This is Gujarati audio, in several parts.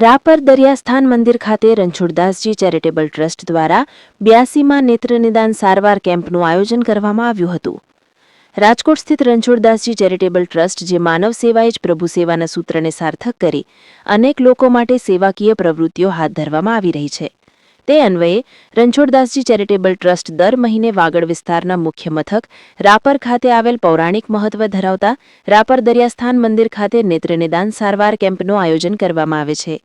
રાપર દરિયાસ્થાન મંદિર ખાતે રણછોડદાસજી ચેરિટેબલ ટ્રસ્ટ દ્વારા બ્યાસીમાં નેત્રનિદાન સારવાર કેમ્પનું આયોજન કરવામાં આવ્યું હતું. રાજકોટ સ્થિત રણછોડદાસજી ચેરિટેબલ ટ્રસ્ટ જે માનવ સેવાએ જ પ્રભુ સેવાના સૂત્રને સાર્થક કરી અનેક લોકો માટે સેવાકીય પ્રવૃત્તિઓ હાથ ધરવામાં આવી રહી છે. તે અન્વયે રણછોડદાસજી ચેરિટેબલ ટ્રસ્ટ દર મહિને વાગડ વિસ્તારના મુખ્ય મથક રાપર ખાતે આવેલ પૌરાણિક મહત્વ ધરાવતા રાપર દરિયાસ્થાન મંદિર ખાતે નેત્રનિદાન સારવાર કેમ્પનું આયોજન કરવામાં આવે છે.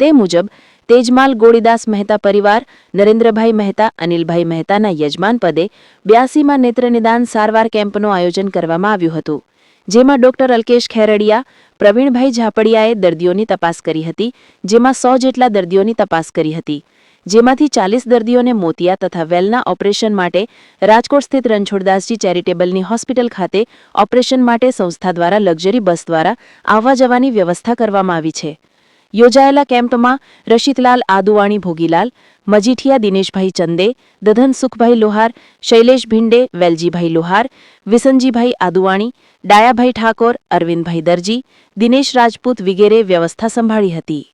તે મુજબ, તેજમાલ ગોળીદાસ મહેતા પરિવાર, નરેન્દ્રભાઈ મહેતા, અનિલભાઈ મહેતાના યજમાન પદે બ્યાસીમાં નેત્રનિદાન સારવાર કેમ્પનું આયોજન કરવામાં આવ્યું હતું, જેમાં ડોક્ટર અલ્કેશ ખેરડિયા, પ્રવીણભાઈ ઝાપડિયાએ દર્દીઓની તપાસ કરી હતી, જેમાં સો જેટલા દર્દીઓની તપાસ કરી હતી. જેમાંથી ચાલીસ દર્દીઓને મોતિયા તથા વેલના ઓપરેશન માટે રાજકોટ સ્થિત રણછોડદાસજી ચેરિટેબલની હોસ્પિટલ ખાતે ઓપરેશન માટે સંસ્થા દ્વારા લક્ઝરી બસ દ્વારા આવવા જવાની વ્યવસ્થા કરવામાં આવી છે. યોજાયેલા કેમ્પમાં રશિતલાલ આદુવાણી ભોગીલાલ, મજીઠિયા દિનેશભાઈ ચંદે, દધન સુખભાઈ લોહાર, શૈલેષ ભિંડે, વેલજીભાઈ લોહાર, વિસનજીભાઈ આદુવાણી, ડાયાભાઈ ઠાકોર, અરવિંદભાઈ દરજી, દિનેશ રાજપૂત વિગેરે વ્યવસ્થા સંભાળી હતી.